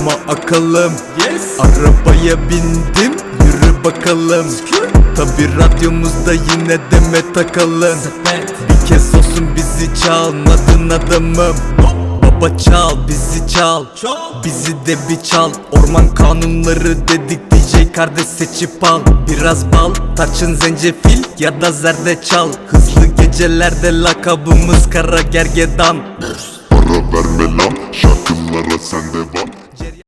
ama akalım. Arabaya bindim yürü bakalım. Tabi radyomuzda yine deme takalım. Bir kez olsun bizi çalmadın adamım. Baba çal bizi çal. Bizi de bir çal. Orman kanunları dedik DJ kardeş seçip al. Biraz bal tarçın zencefil ya da zerdeçal. Hızlı gecelerde lakabımız kara gergedan forever.